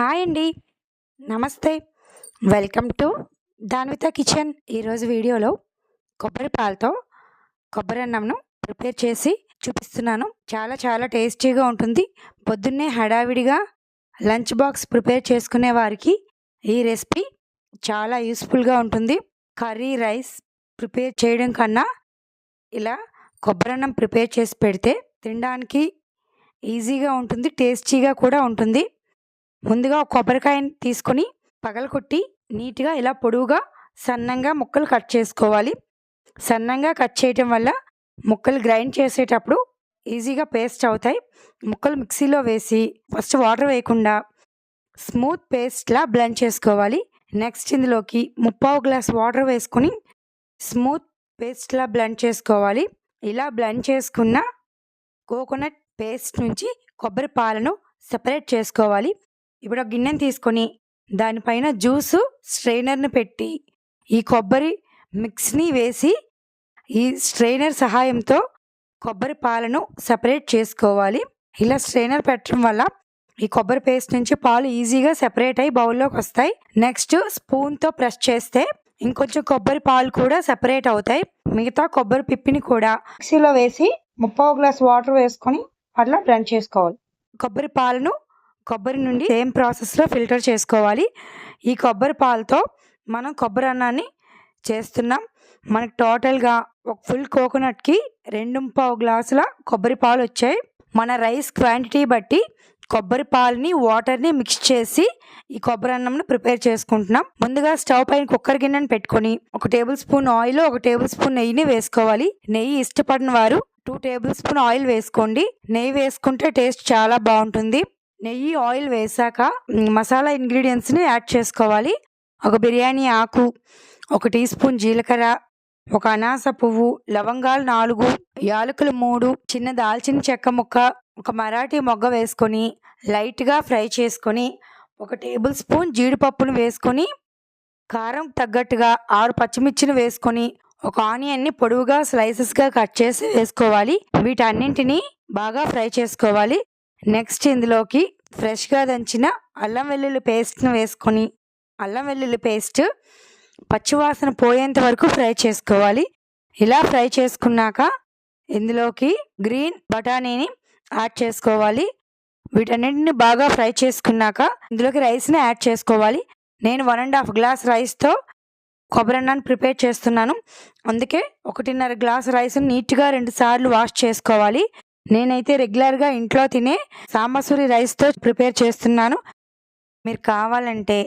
Hi అండి. నమస్తే. Welcome to Danvitha kitchen. ఈరోజు వీడియోలో కొబ్బరి పాలతో కొబ్బరి అన్నంను ప్రిపేర్ చేసి చూపిస్తున్నాను. చాలా చాలా టేస్టీగా ఉంటుంది. పొద్దున్నే హడావిడిగా లంచ్ బాక్స్ ప్రిపేర్ చేసుకునే వారికి ఈ రెసిపీ చాలా యూస్ఫుల్గా ఉంటుంది. కర్రీ రైస్ ప్రిపేర్ చేయడం కన్నా ఇలా కొబ్బరి అన్నం ప్రిపేర్ చేసి పెడితే తినడానికి ఈజీగా ఉంటుంది టేస్టీగా కూడా ఉంటుంది. ముందుగా ఒక కొబ్బరికాయని తీసుకొని పగలకొట్టి నీట్గా ఇలా పొడవుగా సన్నంగా ముక్కలు కట్ చేసుకోవాలి. సన్నంగా కట్ చేయటం వల్ల ముక్కలు గ్రైండ్ చేసేటప్పుడు ఈజీగా పేస్ట్ అవుతాయి. ముక్కలు మిక్సీలో వేసి ఫస్ట్ వాటర్ వేయకుండా స్మూత్ పేస్ట్లా బ్లెండ్ చేసుకోవాలి. నెక్స్ట్ ఇందులోకి ముప్పావు గ్లాస్ వాటర్ వేసుకొని స్మూత్ పేస్ట్లా బ్లెండ్ చేసుకోవాలి. ఇలా బ్లెండ్ చేసుకున్న కోకోనట్ పేస్ట్ నుంచి కొబ్బరి పాలను సెపరేట్ చేసుకోవాలి. ఇప్పుడు ఒక గిన్నెని తీసుకొని దానిపైన జ్యూసు స్ట్రైనర్ని పెట్టి ఈ కొబ్బరి మిక్స్ని వేసి ఈ స్ట్రైనర్ సహాయంతో కొబ్బరి పాలను సెపరేట్ చేసుకోవాలి. ఇలా స్ట్రైనర్ పెట్టడం వల్ల ఈ కొబ్బరి పేస్ట్ నుంచి పాలు ఈజీగా సెపరేట్ అయ్యి బౌల్లోకి వస్తాయి. నెక్స్ట్ స్పూన్తో ప్రెస్ చేస్తే ఇంకొంచెం కొబ్బరి పాలు కూడా సెపరేట్ అవుతాయి. మిగతా కొబ్బరి పిప్పిని కూడా మిక్సీలో వేసి ముప్పావు గ్లాస్ వాటర్ వేసుకొని అట్లా బ్లెండ్ చేసుకోవాలి. కొబ్బరి పాలను కొబ్బరి నుండి సేమ్ ప్రాసెస్లో ఫిల్టర్ చేసుకోవాలి. ఈ కొబ్బరి పాలతో మనం కొబ్బరి అన్నాన్ని చేస్తున్నాం. మనకు టోటల్గా ఒక ఫుల్ కోకోనట్కి రెండు పావు గ్లాసుల కొబ్బరి పాలు వచ్చాయి. మన రైస్ క్వాంటిటీ బట్టి కొబ్బరి పాలని వాటర్ని మిక్స్ చేసి ఈ కొబ్బరి అన్నంను ప్రిపేర్ చేసుకుంటున్నాం. ముందుగా స్టవ్ పైన కుక్కర్ గిన్నెను పెట్టుకొని ఒక టేబుల్ స్పూన్ ఆయిల్ ఒక టేబుల్ స్పూన్ నెయ్యిని వేసుకోవాలి. నెయ్యి ఇష్టపడిన వారు టూ టేబుల్ స్పూన్ ఆయిల్ వేసుకోండి. నెయ్యి వేసుకుంటే టేస్ట్ చాలా బాగుంటుంది. నెయ్యి ఆయిల్ వేసాక మసాలా ఇంగ్రీడియంట్స్ని యాడ్ చేసుకోవాలి. ఒక బిర్యానీ ఆకు ఒక టీ స్పూన్ జీలకర్ర ఒక అనాస పువ్వు లవంగాలు నాలుగు యాలకులు మూడు చిన్న దాల్చిన చెక్క ముక్క ఒక మరాఠీ మొగ్గ వేసుకొని లైట్గా ఫ్రై చేసుకొని ఒక టేబుల్ స్పూన్ జీడిపప్పును వేసుకొని కారం తగ్గట్టుగా ఆరు పచ్చిమిర్చిని వేసుకొని ఒక ఆనియన్ని పొడవుగా స్లైసెస్గా కట్ చేసి వేసుకోవాలి. వీటన్నింటినీ బాగా ఫ్రై చేసుకోవాలి. నెక్స్ట్ ఇందులోకి ఫ్రెష్గా దంచిన అల్లం వెల్లుల్లి పేస్ట్ను వేసుకొని అల్లం వెల్లుల్లి పేస్ట్ పచ్చివాసన పోయేంత వరకు ఫ్రై చేసుకోవాలి. ఇలా ఫ్రై చేసుకున్నాక ఇందులోకి గ్రీన్ బఠానీని యాడ్ చేసుకోవాలి. వీటన్నిటిని బాగా ఫ్రై చేసుకున్నాక ఇందులోకి రైస్ని యాడ్ చేసుకోవాలి. నేను వన్ అండ్ హాఫ్ గ్లాస్ రైస్తో కొబ్బరి అన్నాన్ని ప్రిపేర్ చేస్తున్నాను. అందుకే ఒకటిన్నర గ్లాస్ రైస్ని నీట్గా రెండు సార్లు వాష్ చేసుకోవాలి. నేనైతే రెగ్యులర్గా ఇంట్లో తినే సాంబసూరి రైస్తో ప్రిపేర్ చేస్తున్నాను. మీరు కావాలంటే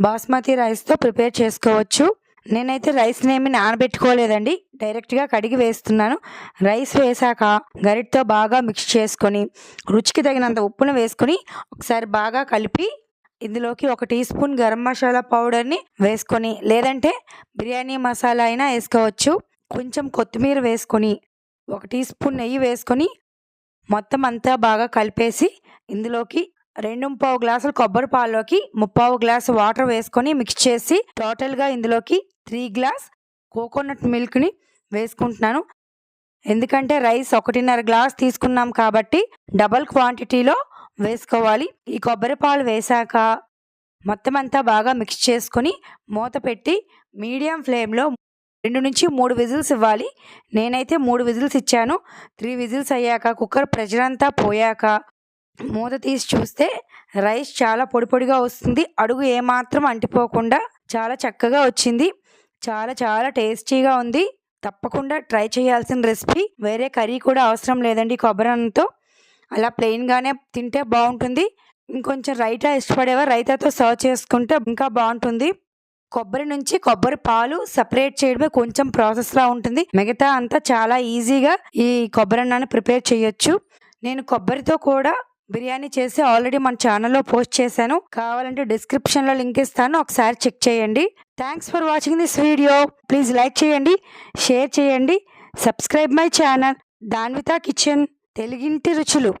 బాస్మతి రైస్తో ప్రిపేర్ చేసుకోవచ్చు. నేనైతే రైస్ని ఏమి నానబెట్టుకోలేదండి. డైరెక్ట్గా కడిగి వేస్తున్నాను. రైస్ వేసాక గరిటతో బాగా మిక్స్ చేసుకొని రుచికి తగినంత ఉప్పును వేసుకొని ఒకసారి బాగా కలిపి ఇందులోకి ఒక టీ స్పూన్ గరం మసాలా పౌడర్ని వేసుకొని లేదంటే బిర్యానీ మసాలా అయినా వేసుకోవచ్చు. కొంచెం కొత్తిమీర వేసుకొని ఒక టీ స్పూన్ నెయ్యి వేసుకొని మొత్తం అంతా బాగా కలిపేసి ఇందులోకి రెండు ముప్పావు గ్లాసులు కొబ్బరి పాల్లోకి ముప్పావు గ్లాసు వాటర్ వేసుకొని మిక్స్ చేసి టోటల్గా ఇందులోకి త్రీ గ్లాస్ కోకోనట్ మిల్క్ని వేసుకుంటున్నాను. ఎందుకంటే రైస్ ఒకటిన్నర గ్లాస్ తీసుకున్నాం కాబట్టి డబల్ క్వాంటిటీలో వేసుకోవాలి. ఈ కొబ్బరి పాలు వేశాక మొత్తం అంతా బాగా మిక్స్ చేసుకొని మూత పెట్టి మీడియం ఫ్లేమ్లో రెండు నుంచి మూడు విజిల్స్ ఇవ్వాలి. నేనైతే మూడు విజిల్స్ ఇచ్చాను. త్రీ విజిల్స్ అయ్యాక కుక్కర్ ప్రెషర్ అంతా పోయాక మూత తీసి చూస్తే రైస్ చాలా పొడి పొడిగా వస్తుంది. అడుగు ఏమాత్రం అంటిపోకుండా చాలా చక్కగా వచ్చింది. చాలా చాలా టేస్టీగా ఉంది. తప్పకుండా ట్రై చేయాల్సిన రెసిపీ. వేరే కర్రీ కూడా అవసరం లేదండి కొబ్బరి అన్నంతో. అలా ప్లెయిన్గానే తింటే బాగుంటుంది. ఇంకొంచెం రైతా ఇష్టపడేవారు రైతాతో సర్వ్ చేసుకుంటే ఇంకా బాగుంటుంది. కొబ్బరి నుంచి కొబ్బరి పాలు సపరేట్ చేయడమే కొంచెం ప్రాసెస్లా ఉంటుంది. మిగతా అంతా చాలా ఈజీగా ఈ కొబ్బరి అన్నాన్ని ప్రిపేర్ చేయొచ్చు. నేను కొబ్బరితో కూడా బిర్యానీ చేసి ఆల్రెడీ మన ఛానల్లో పోస్ట్ చేశాను. కావాలంటే డిస్క్రిప్షన్లో లింక్ ఇస్తాను. ఒకసారి చెక్ చేయండి. Thanks for watching this video please like చేయండి షేర్ చేయండి. Subscribe my channel Danvitha kitchen తెలుగింటి రుచులు.